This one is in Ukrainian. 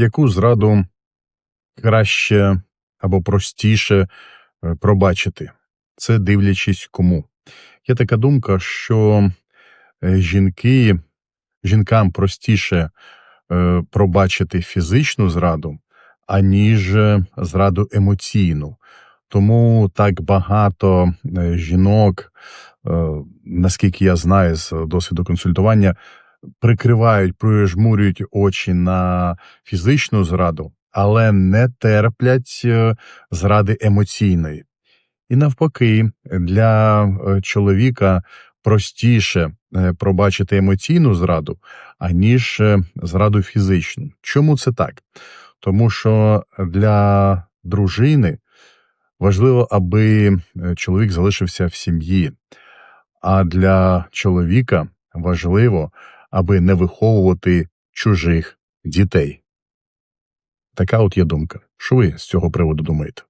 яку зраду краще або простіше е, пробачити. Це дивлячись кому. Є така думка, що е, жінки, жінкам простіше е, пробачити фізичну зраду, аніж зраду емоційну. Тому так багато жінок, наскільки я знаю з досвіду консультування, прикривають, прижмурюють очі на фізичну зраду, але не терплять е, зради емоційної. І навпаки, для е, чоловіка простіше е, пробачити емоційну зраду, аніж зраду фізичну. Чому це так? Тому що для дружини важливо, аби чоловік залишився в сім'ї, а для чоловіка важливо, аби не виховувати чужих дітей. Така от є думка. Що ви з цього приводу думаєте?